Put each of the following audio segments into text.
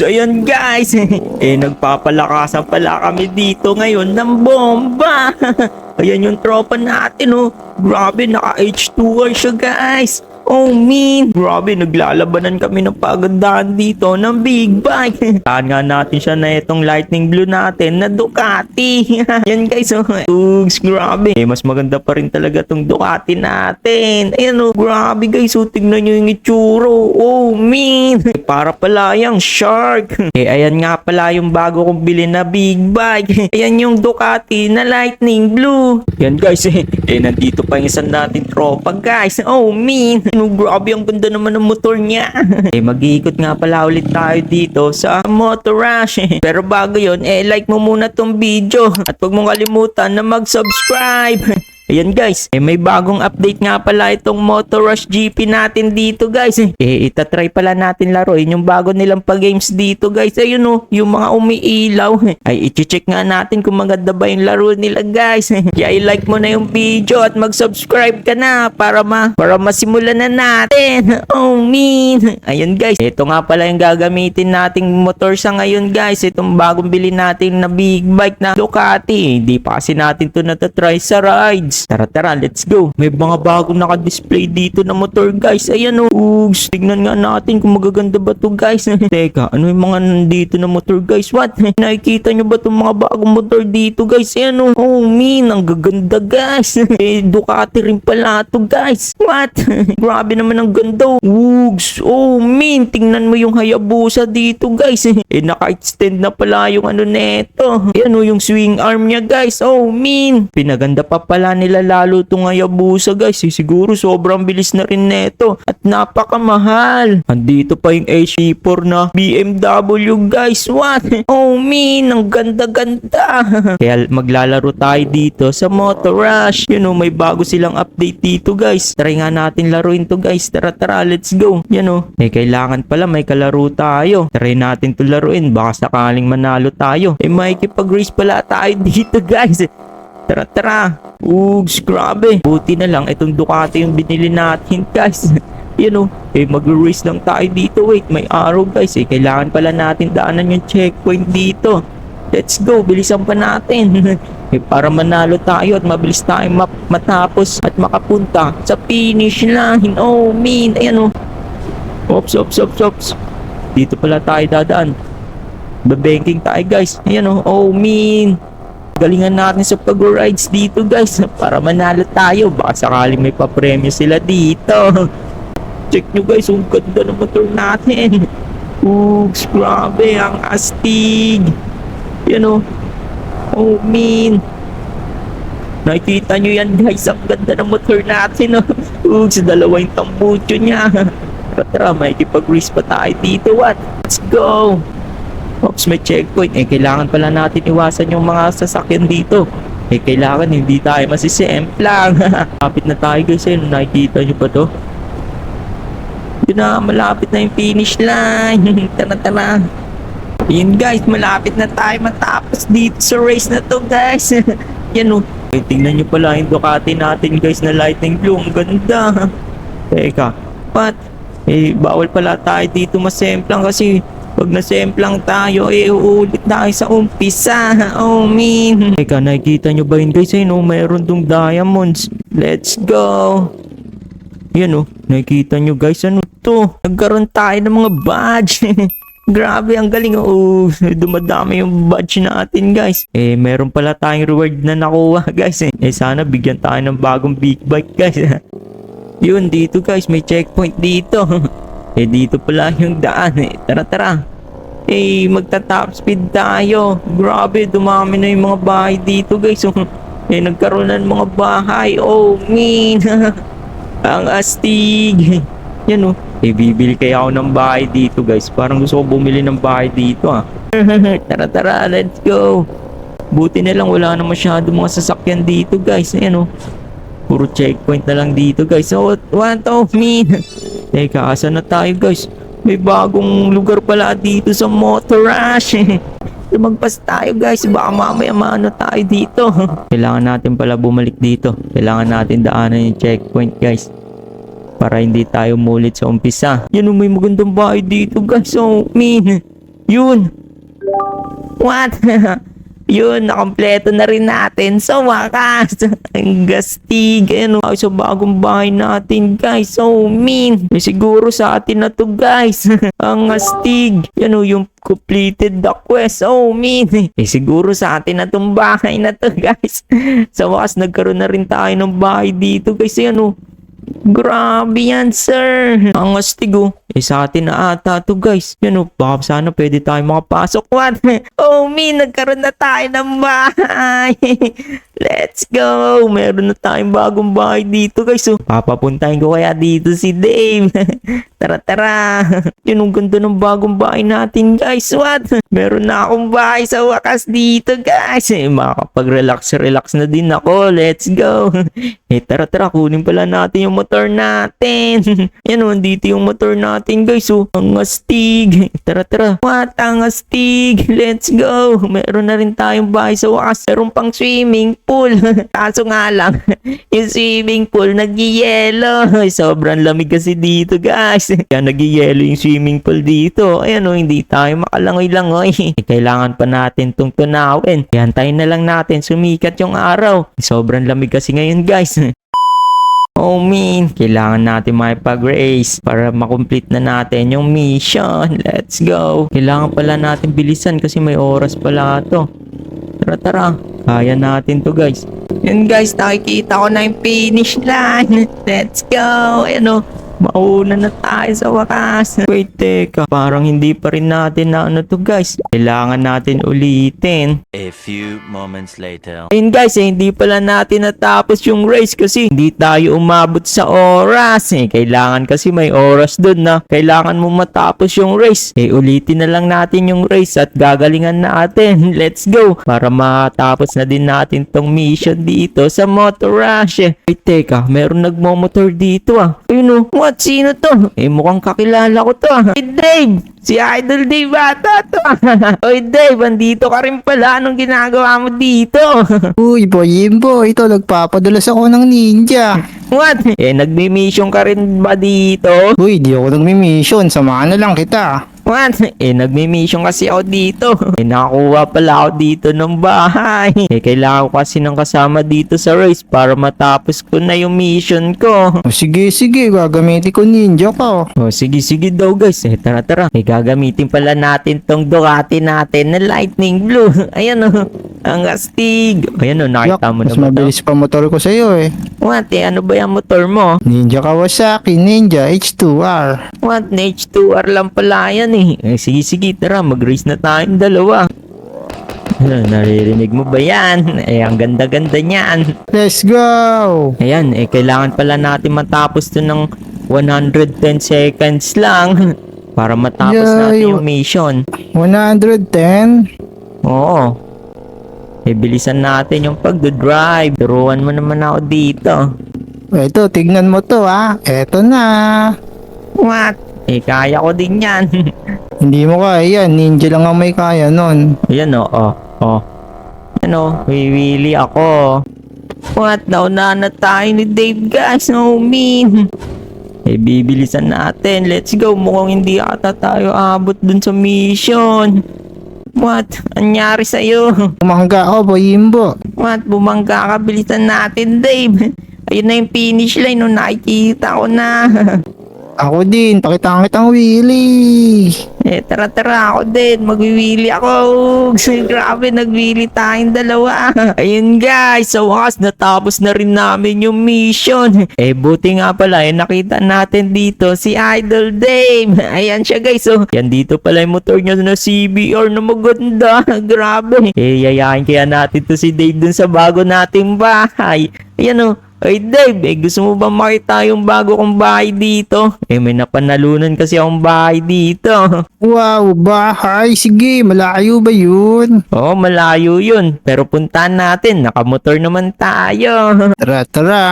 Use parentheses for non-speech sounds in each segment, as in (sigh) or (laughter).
Oogs, ayan guys. (laughs) eh, nagpapalakasan pala kami dito ngayon ng bomba. (laughs) ayan yung tropa natin, oh. Grabe, naka H2R siya, guys. Oh, mean. Grabe, naglalabanan kami ng pagandahan dito ng big bike. (laughs) Tahan nga natin siya na itong lightning blue natin na Ducati. (laughs) Yan guys, oh. Oogs, grabe. Eh, mas maganda pa rin talaga tong Ducati natin. Ayan oh, grabe guys, oh. Tignan nyo yung itsuro. Oh, mean. (laughs) Para pala yung shark. eh, ayan nga pala yung bago kong bilhin na big bike. ayan yung Ducati na lightning blue. Yan guys, eh. eh nandito pa yung isang natin tropa guys. Oh, mean. Ano, grabe ang ganda naman ng motor niya. (laughs) eh, mag-iikot nga pala ulit tayo dito sa Motor Rush. (laughs) Pero bago yon eh, like mo muna tong video. At huwag mong kalimutan na mag-subscribe. (laughs) Ayan guys, eh may bagong update nga pala itong Motor Rush GP natin dito guys. Eh itatry pala natin laruin yung bago nilang pa-games dito guys. Ayun oh, yung mga umiilaw. (laughs) Ay i-check nga natin kung maganda ba yung laro nila guys. (laughs) Kaya i-like mo na yung video at mag-subscribe ka na para ma para masimulan na natin. (laughs) Oh mean. Ayun guys, ito nga pala yung gagamitin nating motor sa ngayon guys. Itong bagong bili natin na big bike na Ducati. Hindi pa kasi natin to natatry sa rides. Tara tara, let's go. May mga bagong naka-display dito na motor guys. Ayan o. Ugs, tignan nga natin kung magaganda ba to guys. (laughs) Teka, ano yung mga nandito na motor guys? What? (laughs) Nakikita nyo ba itong mga bagong motor dito guys? Ayan o. Oh min, ang gaganda guys. (laughs) eh, Ducati rin pala to guys. What? Grabe naman ang ganda. Ugs, oh min, tingnan mo yung Hayabusa dito guys. eh, naka-extend na pala yung ano neto. Ayan o, yung swing arm niya guys. Oh min, pinaganda pa pala nila lalo itong Hayabusa guys. Eh, siguro sobrang bilis na rin neto. At napakamahal. Andito pa yung HC4 na BMW guys. What? (laughs) Oh min, ang ganda-ganda. (laughs) Kaya maglalaro tayo dito sa Motor Rush. You know, may bago silang update dito guys. Try nga natin laruin to guys. Tara tara, let's go. You know, eh kailangan pala may kalaro tayo. Try natin to laruin. Baka sakaling manalo tayo. Eh makikipag-race pala tayo (laughs) dito guys. Tara, tara. Ugs, grabe. Buti na lang itong Ducati yung binili natin, (laughs) guys. you know, eh mag-race lang tayo dito. Wait, may araw, guys. Eh, kailangan pala natin daanan yung checkpoint dito. Let's go, bilisan pa natin. (laughs) eh, para manalo tayo at mabilis tayong map matapos at makapunta sa finish line. Oh, mean. Ayan, oh. Ops, ops, ops, ops. Dito pala tayo dadaan. Babanking tayo, guys. Ayan, oh. Oh, mean galingan natin sa pag-rides dito guys. Para manalo tayo. Baka sakaling may papremyo sila dito. (laughs) Check nyo guys. Ang ganda ng motor natin. Oops, grabe. Ang astig. You know oh mean nakikita nyo yan guys. Ang ganda ng motor natin oh. (laughs) Oops, dalawa yung tambucho niya. (laughs) Tara may kipag-race pa tayo dito. What? Let's go Ops, may checkpoint. Eh, kailangan pala natin iwasan yung mga sasakyan dito. Eh, kailangan hindi tayo masisemplang. Malapit (laughs) na tayo guys. Eh, nakikita nyo pa to? Yun na, malapit na yung finish line. (laughs) tara, tara. Yun guys, malapit na tayo matapos dito sa race na to guys. (laughs) Yan o. Eh, tingnan nyo pala yung Ducati natin guys na lightning blue. Ang ganda. Teka, what? Eh, bawal pala tayo dito masemplang kasi pag nasemplang tayo, eh, uulit tayo sa umpisa. Oh, mean. Teka, nakikita nyo ba yun guys? Ayun, oh, mayroon tong diamonds. Let's go. Yan, oh. Nakikita nyo guys, ano to? Nagkaroon tayo ng mga badge. (laughs) Grabe, ang galing. Oh, dumadami yung badge natin, guys. Eh, meron pala tayong reward na nakuha, (laughs) guys. Eh, eh sana bigyan tayo ng bagong big bike, guys. (laughs) Yun, dito, guys. May checkpoint dito. Eh dito pala yung daan eh. Tara tara. Eh magta-top speed tayo. Grabe dumami na yung mga bahay dito guys. eh nagkaroon na ng mga bahay. Oh mean. (laughs) Ang astig. Yan oh. Eh bibili kaya ako ng bahay dito guys. Parang gusto ko bumili ng bahay dito ah. (laughs) tara tara let's go. Buti na lang wala na masyado mga sasakyan dito guys. Ayan oh. Puro checkpoint na lang dito guys. So what of me? (laughs) Teka, asa na tayo guys? May bagong lugar pala dito sa Motor Rush. (laughs) Lumagpas tayo guys, baka mamaya maano tayo dito. (laughs) Kailangan natin pala bumalik dito. Kailangan natin daanan yung checkpoint guys. Para hindi tayo mulit sa umpisa. Yan o, may magandang bahay dito guys. Oh, mean. Yun. What? (laughs) Yun, nakompleto na rin natin sa wakas. (laughs) Ang gastig. Ano, sa bagong bahay natin, guys. So mean. May siguro sa atin na to, guys. (laughs) Ang astig. Yan o, yung completed the quest. Oh, mean. (laughs) Eh, siguro sa atin na tong bahay na to, guys. sa wakas, nagkaroon na rin tayo ng bahay dito, guys. Yan o. Grabe yan, sir. Ang astig, oh. Eh, sa atin na ata to, guys. Yan, oh. Baka sana pwede tayo makapasok. (laughs) What? Oh, me, nagkaroon na tayo ng bahay. (laughs) Let's go. Meron na tayong bagong bahay dito, guys. Oh. Papapuntahin ko kaya dito si Dave. (laughs) tara, tara. (laughs) Yun, ang ganda ng bagong bahay natin, guys. What? Meron na akong bahay sa wakas dito, guys. Eh, makakapag-relax-relax na din ako. Let's go. (laughs) Eh, tara, tara. Kunin pala natin yung motor natin. Yan, oh, dito yung motor natin, guys. Oh, ang astig. Tara, tara. What? Ang astig. Let's go. Meron na rin tayong bahay sa wakas. Meron pang swimming pool. (laughs) Kaso nga lang, (laughs) yung swimming pool nag-yelo. Sobrang lamig kasi dito, guys. (laughs) Kaya nag-yelo yung swimming pool dito. Ayan, oh, hindi tayo makalangoy-langoy. Kailangan pa natin tong tunawin. Kaya na lang natin sumikat yung araw. Sobrang lamig kasi ngayon, guys. Oh man, kailangan natin makipag-race para makomplete na natin yung mission. Let's go. Kailangan pala natin bilisan kasi may oras pala to. Tara tara, kaya natin to guys. Yun guys, nakikita ko na yung finish line. (laughs) Let's go. Ayan o, mauna na tayo sa wakas. Wait, teka. Parang hindi pa rin natin na ano to guys. Kailangan natin ulitin. A few moments later. Ayun guys, eh, hindi pala natin natapos yung race kasi hindi tayo umabot sa oras. Eh, kailangan kasi may oras dun na kailangan mo matapos yung race. Eh, ulitin na lang natin yung race at gagalingan natin. (laughs) Let's go! Para matapos na din natin tong mission dito sa Motor Rush. Eh, Ay, teka, meron nagmomotor dito ah. Ayun oh, what? Sino to? Eh, mukhang kakilala ko to ah. Hey, Dave! Si Idol Dave ata to ah. (laughs) Oy, Dave, andito ka rin pala. Anong ginagawa mo dito? (laughs) Uy, boy, Imbo, ito, nagpapadalas ako ng ninja. What? Eh, nagmi-mission ka rin ba dito? Uy, di ako nagmi-mission, samahan na lang kita. What? Eh, nagmi-mission kasi ako dito. (laughs) Eh, nakakuha pala ako dito ng bahay. (laughs) Eh, kailangan ko kasi ng kasama dito sa race para matapos ko na yung mission ko. (laughs) O sige, sige, gagamitin ko ninja ko. Oh, sige, sige daw guys. Eh, tara, tara. Eh, gagamitin pala natin tong Ducati natin na lightning blue. Ayan oh. Ang astig. Ayan oh, Yak, nakita mo mas na ba to? mabilis pa motor ko sa'yo eh. What? Eh, ano ba yung motor mo? Ninja Kawasaki, Ninja H2R. What? Na H2R lang pala yan eh. Eh sige, sige, tara. Mag-race na tayong dalawa. Ano, naririnig mo ba yan? Eh, ang ganda-ganda niyan. Let's go! Ayan, eh, kailangan pala natin matapos to ng 110 seconds lang. Para matapos Yay! natin yung mission. 110? Oo. Eh, bilisan natin yung pagdodrive. Turuan mo naman ako dito. Ito, tignan mo to ha. Eto na. What? Eh, kaya ko din yan. (laughs) Hindi mo kaya, ninja lang ang may kaya nun. Ayan o, oh, oh. Ano, wiwili ako. What? Nauna na tayo ni Dave guys. No mean. Eh, bibilisan natin. Let's go. Mukhang hindi ata tayo abot dun sa mission. What? Anyari sa'yo? (laughs) Umangga ako, boy Imbo. What? Bumangga ka. Bilisan natin, Dave. (laughs) Ayun na yung finish line. No, nakikita ko na. (laughs) Ako din, pakitaan kitang wheelie. Eh, tara tara ako din. Magwiwili ako. Grabe, nagwili tayong dalawa. (laughs) Ayun guys, sa wakas natapos na rin namin yung mission. (laughs) Eh, buti nga pala, eh, nakita natin dito si Idol Dave. (laughs) Ayan siya guys, oh. Yan dito pala yung motor niya na CBR na maganda. Grabe. Eh, yayain kaya natin to si Dave dun sa bago nating bahay. Ayan oh. Ay Dave, eh, gusto mo ba makita yung bago kong bahay dito? Eh may napanalunan kasi akong bahay dito. (laughs) Wow, bahay. Sige, malayo ba yun? Oo, malayo yun. Pero puntahan natin, nakamotor naman tayo. (laughs) Tara, tara.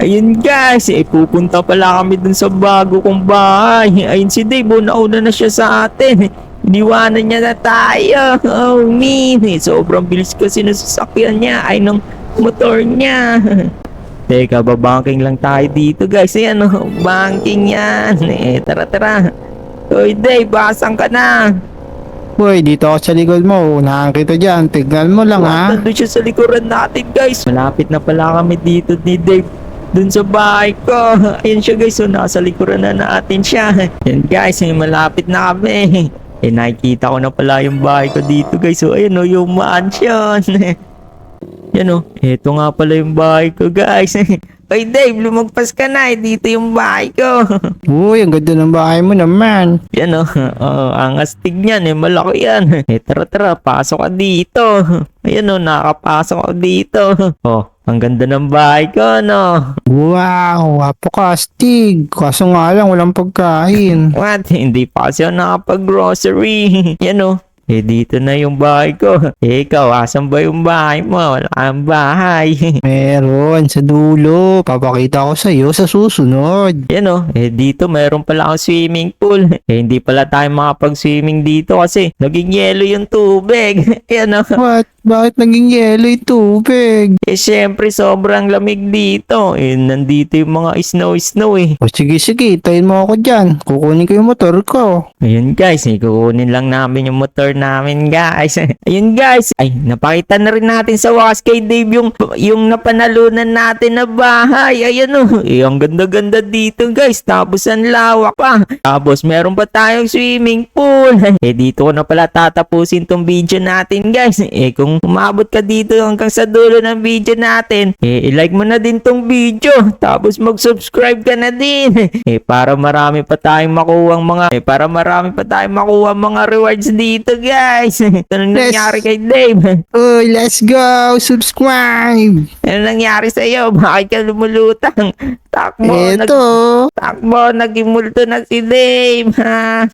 Ayun guys, eh pupunta pala kami dun sa bago kong bahay. Ayun si Dave, oh, nauna na siya sa atin. Iniwanan niya na tayo. Oh, man. Eh, sobrang bilis kasi ng sasakyan niya. Ay, ng motor niya. (laughs) Teka, babanking lang tayo dito guys. Ayan oh, banking yan. Eh, tara tara. Hoy Dave, basan ka na. Uy, dito ako sa likod mo. Unahan kita dyan. Tignan mo lang ha. Nandun siya sa likuran natin guys. Malapit na pala kami dito ni Dave. Dun sa bahay ko. Ayun siya guys. So nasa likuran na natin siya. Yan guys. Malapit na kami. Eh nakikita ko na pala yung bahay ko dito guys. So ayun o yung mansion. (laughs) Yan o. Ito nga pala yung bahay ko guys. (laughs) Oy Dave, lumagpas ka na. eh. Dito yung bahay ko. (laughs) Uy, ang ganda ng bahay mo naman. Yan o, oh, (laughs) ang astig niyan eh, malaki yan. Eh tara tara, pasok ka dito. Ayan o, nakapasok ako dito. Oh, ang ganda ng bahay ko, no? Wow, apokastig. Kaso nga lang, walang pagkain. What? Hindi pa ako nakapag-grocery. Yan o. Eh, dito na yung bahay ko. (laughs) Eh, ikaw, asan ba yung bahay mo? Wala kang bahay. (laughs) Meron, sa dulo. Papakita ko sa iyo sa susunod. Yan o, eh dito meron pala akong swimming pool. (laughs) Eh hindi pala tayo makapag-swimming dito kasi naging yelo yung tubig. Yan o. What? Bakit naging yelo yung tubig? Eh syempre sobrang lamig dito. Eh nandito yung mga snow-snow eh. O sige, sige. Tayin mo ako dyan. Kukunin ko yung motor ko. Ayun guys, eh, kukunin lang namin yung motor namin guys. (laughs) Ayun guys, ay napakita na rin natin sa wakas kay Dave yung, yung napanalunan natin na bahay. Ayan o, eh, ang ganda-ganda dito guys. Tapos ang lawak pa. Tapos meron pa tayong swimming pool. (laughs) Eh dito ko na pala tatapusin tong video natin guys. Eh kung umabot ka dito hanggang sa dulo ng video natin, eh i-like mo na din tong video. Tapos mag-subscribe ka na din. (laughs) Eh para marami pa tayong makuha mga eh para marami pa tayong makuha mga rewards dito guys. (laughs) Ano Yes. nangyari kay Dave? (laughs) Uy, let's go! Subscribe! Ano nangyari sa iyo? (laughs) Bakit ka lumulutang? Takbo, nag, Eto. takbo, naging multo na si Dave. Ha?